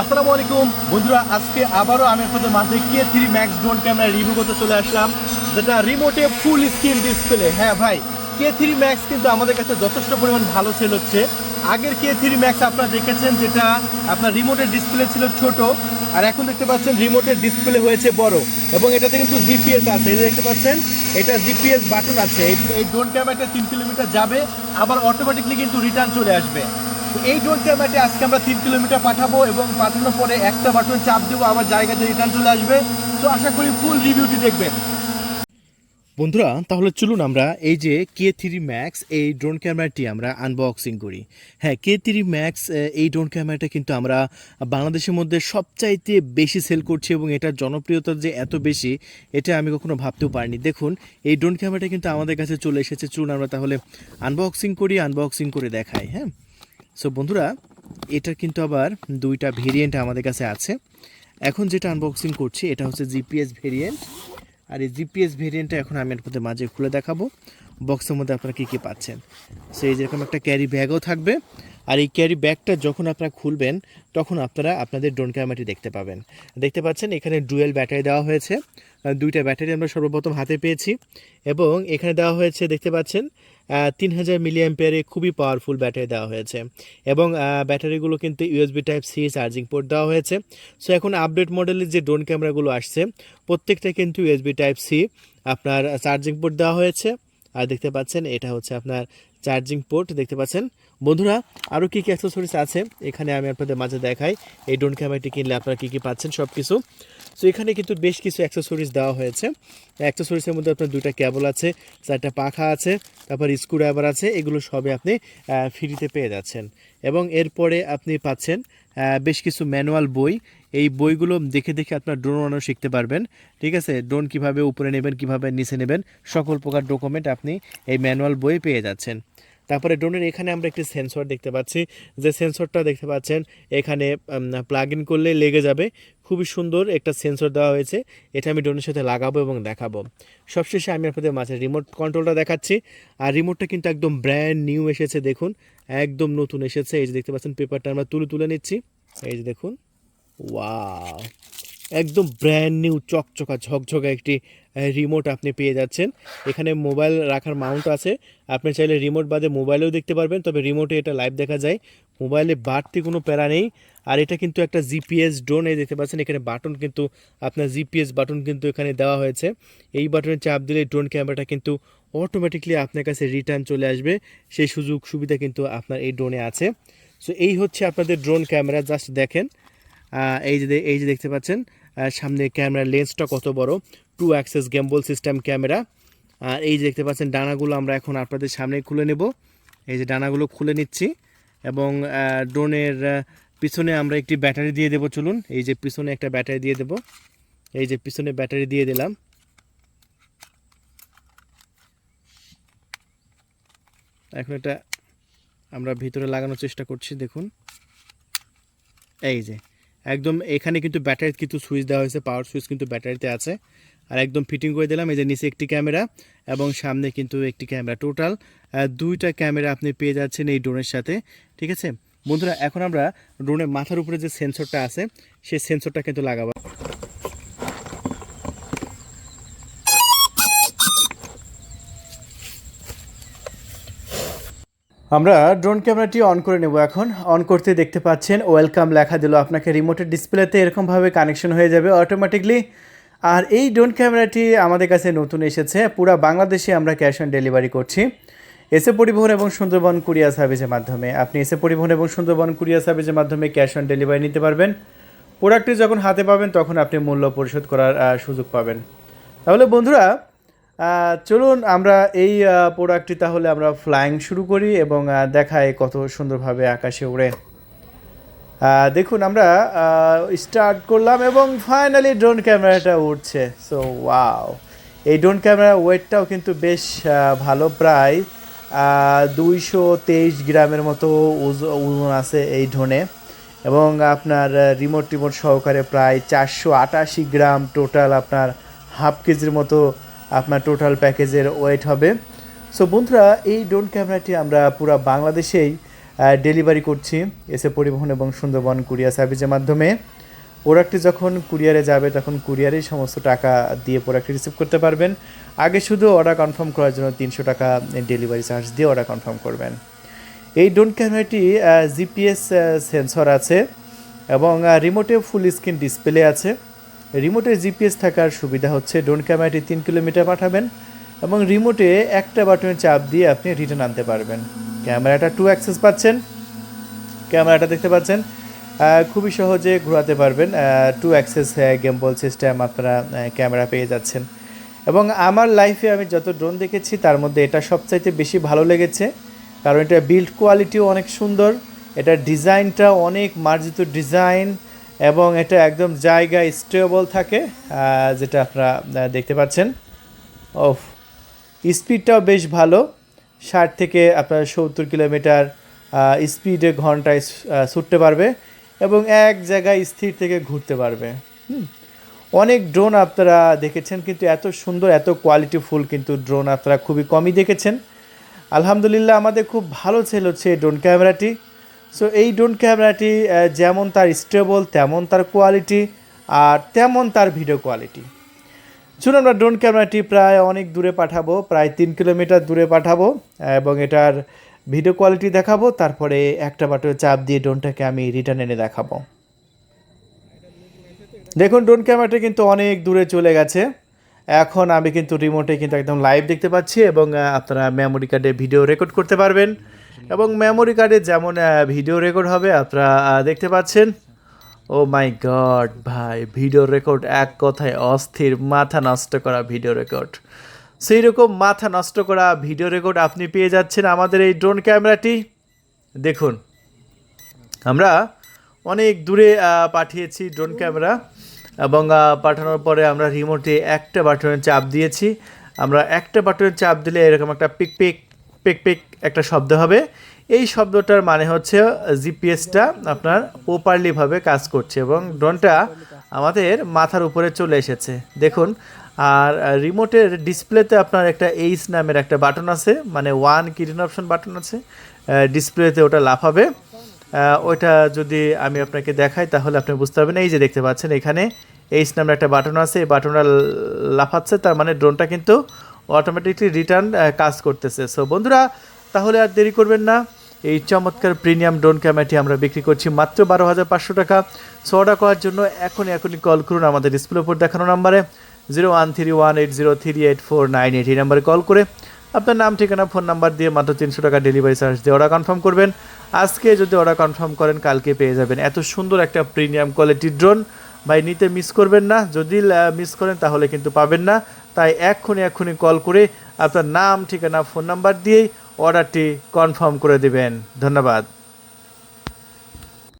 আসসালামু আলাইকুম। বন্ধুরা, আজকে আবারও আমি আপনাদের মাঝে K three max drone camera review করতে চলে আসলাম, যেটা রিমোটে ফুল স্ক্রিন ডিসপ্লে হ্যাঁ ভাই কে থ্রি ম্যাক্স কিন্তু আমাদের কাছে যথেষ্ট পরিমাণ ভালো সেল হচ্ছে। আগের কে থ্রি ম্যাক্স আপনারা দেখেছেন যেটা আপনার রিমোটের ডিসপ্লে ছিল ছোট, আর এখন দেখতে পাচ্ছেন রিমোটের ডিসপ্লে হয়েছে বড়, এবং এটাতে কিন্তু জিপিএস আছে। যে দেখতে পাচ্ছেন, এটা জিপিএস বাটন আছে। এই ড্রোন ক্যামেরাটা তিন কিলোমিটার যাবে, আবার অটোমেটিকলি কিন্তু রিটার্ন চলে আসবে। এই ড্রোন ক্যামেরাটি আজকে আমরা তিন কিলোমিটার পাঠাবো এবং পাঠানোর পরে একটা বাটন চাপ দেবো, আবার জায়গাতে রিটার্ন চলে আসবে। তো আশা করি ফুল রিভিউটি দেখবেন বন্ধুরা, তাহলে চলুন আমরা এই যে কে থ্রি ম্যাক্স এই ড্রোন ক্যামেরাটি আমরা আনবক্সিং করি। হ্যাঁ কে থ্রি ম্যাক্স এই ড্রোন ক্যামেরাটা কিন্তু আমরা বাংলাদেশের মধ্যে সবচাইতে বেশি সেল করছি এবং এটার জনপ্রিয়তা যে এত বেশি, এটা আমি কখনো ভাবতেও পারিনি। দেখুন, এই ড্রোন ক্যামেরাটা কিন্তু আমাদের কাছে চলে এসেছে। চলুন আমরা তাহলে আনবক্সিং করি আনবক্সিং করে দেখাই হ্যাঁ? সো বন্ধুরা এটা কিন্তু আবার দুইটা ভেরিয়েন্ট আমাদের কাছে আছে। এখন যেটা আনবক্সিং করছি, এটা হচ্ছে জিপিএস ভেরিয়েন্ট আর এই জিপিএস ভেরিয়েন্টটা এখন আমি আপনাদের মাঝে খুলে দেখাবো। বক্সের মধ্যে আপনারা কী কী পাচ্ছেন? সো এই যেরকম একটা ক্যারি ব্যাগও থাকবে। আর এই ক্যারি ব্যাগটা যখন আপনারা খুলবেন, তখন আপনারা আপনাদের ড্রোন ক্যামেরাটি দেখতে পাবেন। দেখতে পাচ্ছেন, এখানে ডুয়েল ব্যাটারি দেওয়া হয়েছে। দুইটা ব্যাটারি আমরা সর্বপ্রথম হাতে পেয়েছি। এবং এখানে দেওয়া হয়েছে, দেখতে পাচ্ছেন তিন হাজার মিলিয়াম পেয়ারে খুবই পাওয়ারফুল ব্যাটারি দেওয়া হয়েছে। এবং ব্যাটারিগুলো কিন্তু USB type C charging port দেওয়া হয়েছে। সো এখন আপডেট মডেলের যে ড্রোন ক্যামেরাগুলো আসছে, প্রত্যেকটা কিন্তু ইউএসবি টাইপ সি আপনার চার্জিং পোর্ট দেওয়া হয়েছে। আর দেখতে পাচ্ছেন, এটা হচ্ছে আপনার চার্জিং পোর্ট দেখতে পাচ্ছেন। বন্ধুরা আরও কী কী অ্যাক্সেসরিজ আছে? এখানে আমি আপনাদের মাঝে দেখাই। এই ড্রোন ক্যামেরাটি কিনলে আপনারা কী কী পাচ্ছেন সব কিছু সো এখানে কিন্তু বেশ কিছু অ্যাক্সেসরিজ দেওয়া হয়েছে। অ্যাক্সেসরিজের মধ্যে আপনার দুইটা কেবল আছে, চারটা পাখা আছে, তারপর স্ক্রু ড্রাইভার আছে, এগুলো সবে আপনি ফ্রিতে পেয়ে যাচ্ছেন। এবং এরপরে আপনি পাচ্ছেন বেশ কিছু ম্যানুয়াল বই। এই বইগুলো দেখে দেখে আপনার ড্রোন বানানো শিখতে পারবেন। ঠিক আছে? ড্রোন কীভাবে উপরে নেবেন, কীভাবে নিচে নেবেন, সকল প্রকার ডকুমেন্ট আপনি এই ম্যানুয়াল বই পেয়ে যাচ্ছেন। তারপরে ড্রোনের এখানে আমরা একটি সেন্সর দেখতে পাচ্ছি। যে সেন্সরটা দেখতে পাচ্ছেন, এখানে প্লাগ ইন করলে লেগে যাবে। খুবই সুন্দর একটা সেন্সর দেওয়া হয়েছে। এটা আমি ড্রোনের সাথে লাগাবো এবং দেখাবো। সবশেষে আমি আপনাদের মাঝে রিমোট কন্ট্রোলটা দেখাচ্ছি। আর রিমোটটা কিন্তু একদম ব্র্যান্ড নিউ এসেছে, দেখুন। একদম নতুন এসেছে। এই যে দেখতে পাচ্ছেন পেপারটা আমরা তুলে তুলে নিচ্ছি। এই যে দেখুন। ওয়াও একদম ব্র্যান্ড নিউ চকচকা, ঝকঝকা একটি রিমোট আপনি পেয়ে যাচ্ছেন। এখানে মোবাইল রাখার মাউন্ট আছে। আপনি চাইলে রিমোট বাদে মোবাইলেও দেখতে পারবেন, তবে রিমোটে এটা লাইভ দেখা যায়। মোবাইলে বাড়তি কোনো প্যারা নেই। আর এটা কিন্তু একটা জিপিএস ড্রোন এই দেখতে পাচ্ছেন, এখানে বাটন কিন্তু, আপনার জিপিএস বাটন কিন্তু এখানে দেওয়া হয়েছে। এই বাটনে চাপ দিলে ড্রোন ক্যামেরাটা কিন্তু অটোমেটিকলি আপনার কাছে রিটার্ন চলে আসবে। সেই সুযোগ সুবিধা কিন্তু আপনার এই ড্রোনে আছে। সো এই হচ্ছে আপনাদের ড্রোন ক্যামেরা জাস্ট দেখেন। এই যে এই যে দেখতে পাচ্ছেন সামনে ক্যামেরার লেন্সটা কত বড় two axis gimbal system camera. আর এই যে দেখতে পাচ্ছেন, ডানাগুলো আমরা এখন আপনাদের সামনে খুলে নেব। এই যে ডানাগুলো খুলে নিচ্ছি এবং ড্রোনের পিছনে আমরা একটি ব্যাটারি দিয়ে দেবো, চলুন। এই যে পিছনে একটা ব্যাটারি দিয়ে দেব। এই যে পিছনে ব্যাটারি দিয়ে দিলাম। এখন এটা আমরা ভিতরে লাগানোর চেষ্টা করছি, দেখুন। এই যে একদম এখানে কিন্তু ব্যাটারি কিন্তু সুইচ দেওয়া হয়েছে পাওয়ার সুইচ কিন্তু ব্যাটারিতে আছে। আর একদম ফিটিং করে দিলাম, এই যে নিচে একটি ক্যামেরা এবং সামনে কিন্তু একটি ক্যামেরা টোটাল দুইটা ক্যামেরা আপনি পেয়ে যাচ্ছেন এই ড্রোনের সাথে, ঠিক আছে? বন্ধুরা, এখন আমরা ড্রোনের মাথার উপরে যে সেন্সরটা আছে, সেই সেন্সরটা কিন্তু লাগাবো। আমরা ড্রোন ক্যামেরাটি অন করে নেব এখন। অন করতে দেখতে পাচ্ছেন ওয়েলকাম লেখা দিল আপনাকে। রিমোটের ডিসপ্লেতে এরকমভাবে কানেকশন হয়ে যাবে অটোমেটিকলি আর এই ড্রোন ক্যামেরাটি আমাদের কাছে নতুন এসেছে। পুরা বাংলাদেশে আমরা ক্যাশ অন ডেলিভারি করছি। এসে পরিবহন এবং সুন্দরবন কুরিয়ার সার্ভিসের মাধ্যমে। আপনি এসে পরিবহন এবং সুন্দরবন কুরিয়ার সার্ভিসের মাধ্যমে ক্যাশ অন ডেলিভারি নিতে পারবেন। প্রোডাক্টটি যখন হাতে পাবেন, তখন আপনি মূল্য পরিশোধ করার সুযোগ পাবেন। তাহলে বন্ধুরা চলুন আমরা এই প্রোডাক্টটি তাহলে আমরা ফ্লাইং শুরু করি এবং দেখাই কত সুন্দরভাবে আকাশে উড়ে দেখুন আমরা স্টার্ট করলাম এবং ফাইনালি ড্রোন ক্যামেরাটা উঠছে সো ওয়াও এই ড্রোন ক্যামেরার ওয়েটটাও কিন্তু বেশ ভালো প্রায় দুইশো তেইশ গ্রামের মতো ওজ- ওজন আছে এই ড্রোনে এবং আপনার রিমোট টিমোট সহকারে প্রায় চারশো আটাশি গ্রাম টোটাল আপনার হাফ কেজির মতো আপনার টোটাল প্যাকেজের ওয়েট হবে। সো বন্ধুরা, এই ড্রোন ক্যামেরাটি আমরা পুরো বাংলাদেশেই ডেলিভারি করছি এসে পরিবহন এবং সুন্দরবন কুরিয়ার সার্ভিসের মাধ্যমে। প্রোডাক্টটি যখন কুরিয়ারে যাবে, তখন কুরিয়ারেই সমস্ত টাকা দিয়ে প্রোডাক্টটি রিসিভ করতে পারবেন। আগে শুধু অর্ডার কনফার্ম করার জন্য তিনশো টাকা ডেলিভারি চার্জ দিয়ে অর্ডার কনফার্ম করবেন। এই ড্রোন ক্যামেরাটি জিপিএস সেন্সর আছে এবং রিমোটে ফুল স্ক্রিন ডিসপ্লে আছে। রিমোটে জিপিএস থাকার সুবিধা হচ্ছে, ড্রোন ক্যামেরাটি তিন কিলোমিটার পাঠাবেন এবং রিমোটে একটা বাটনে চাপ দিয়ে আপনি রিটার্ন আনতে পারবেন। ক্যামেরাটা টু অ্যাক্সেস পাচ্ছেন। ক্যামেরাটা দেখতে পাচ্ছেন। খুবই সহজে ঘোরাতে পারবেন। টু অ্যাক্সেস গেমবল সিস্টেম আপনারা ক্যামেরা পেয়ে যাচ্ছেন। এবং আমার লাইফে আমি যত ড্রোন দেখেছি, তার মধ্যে এটা সবচাইতে বেশি ভালো লেগেছে। কারণ এটা বিল্ড কোয়ালিটিও অনেক সুন্দর। এটার ডিজাইনটা অনেক মার্জিত ডিজাইন এবং এটা একদম জায়গায় স্টেবল থাকে যেটা আপনারা দেখতে পাচ্ছেন। ওফ স্পিডটাও বেশ ভালো। ষাট থেকে আপনার সত্তর কিলোমিটার স্পিডে ঘন্টায় ছুটতে পারবে এবং এক জায়গায় স্থির থেকে ঘুরতে পারবে। অনেক ড্রোন আপনারা দেখেছেন, কিন্তু এত সুন্দর, এত কোয়ালিটিফুল কিন্তু ড্রোন আপনারা খুবই কমই দেখেছেন। আলহামদুলিল্লাহ, আমাদের খুব ভালো ছিল হচ্ছে ড্রোন ক্যামেরাটি সো এই ড্রোন ক্যামেরাটি যেমন তার স্টেবল তেমন তার কোয়ালিটি আর তেমন তার ভিডিও কোয়ালিটি চলুন আমরা ড্রোন ক্যামেরাটি প্রায় অনেক দূরে পাঠাবো, প্রায় তিন কিলোমিটার দূরে পাঠাবো এবং এটার ভিডিও কোয়ালিটি দেখাবো, তারপরে একটা বাটনে চাপ দিয়ে ড্রোনটাকে আমি রিটার্ন এনে দেখাবো। দেখুন ড্রোন ক্যামেরাটা কিন্তু অনেক দূরে চলে গেছে। এখন আমি কিন্তু রিমোটে কিন্তু একদম লাইভ দেখতে পাচ্ছি এবং আপনারা মেমোরি কার্ডে ভিডিও রেকর্ড করতে পারবেন। এবং মেমোরি কার্ডে যেমন ভিডিও রেকর্ড হবে, আপনারা দেখতে পাচ্ছেন। ও মাই গড ভাই ভিডিও রেকর্ড এক কথায় অস্থির, মাথা নষ্ট করা ভিডিও রেকর্ড সেই রকম মাথা নষ্ট করা ভিডিও রেকর্ড আপনি পেয়ে যাচ্ছেন আমাদের এই ড্রোন ক্যামেরাটি দেখুন, আমরা অনেক দূরে পাঠিয়েছি ড্রোন ক্যামেরা এবং পাঠানোর পরে আমরা রিমোটে একটা বাটনে চাপ দিয়েছি। আমরা একটা বাটনে চাপ দিলে এরকম একটা পিক পিক পিক পিক একটা শব্দ হবে। এই শব্দটার মানে হচ্ছে জিপিএসটা আপনার প্রপারলিভাবে কাজ করছে এবং ড্রোনটা আমাদের মাথার উপরে চলে এসেছে। দেখুন, আর রিমোটের ডিসপ্লেতে আপনার একটা এইচ নামের একটা বাটন আছে মানে ওয়ান কিরিন অপশন বাটন আছে। ডিসপ্লেতে ওটা লাফাবে। ওইটা যদি আমি আপনাকে দেখাই, তাহলে আপনি বুঝতে পারবেন। এই যে দেখতে পাচ্ছেন, এখানে এইচ নামের একটা বাটন আছে। এই বাটনটা লাফাচ্ছে, তার মানে ড্রোনটা কিন্তু অটোমেটিকলি রিটার্ন কাজ করতেছে। সো বন্ধুরা, তাহলে আর দেরি করবেন না। এই চমৎকার প্রিমিয়াম ড্রোন ক্যামেরাটি আমরা বিক্রি করছি মাত্র বারো হাজার পাঁচশো টাকা। সো অর্ডার করার জন্য এখনই এখনই কল করুন আমাদের ডিসপ্লে উপর দেখানো নাম্বারে zero one three one eight zero three eight four nine eight এই নাম্বারে কল করে আপনার নাম, ঠিকানা ফোন নাম্বার দিয়ে মাত্র তিনশো টাকা ডেলিভারি চার্জ দিয়ে অর্ডার কনফার্ম করবেন। আজকে যদি অর্ডার কনফার্ম করেন, কালকে পেয়ে যাবেন। এত সুন্দর একটা প্রিমিয়াম কোয়ালিটির ড্রোন ভাই, নিতে মিস করবেন না। যদি মিস করেন তাহলে কিন্তু পাবেন না। তাই এক্ষুনি এক্ষুনি কল করে আপনার নাম, ঠিকানা ফোন নাম্বার দিয়েই অর্ডারটি কনফার্ম করে দেবেন। ধন্যবাদ।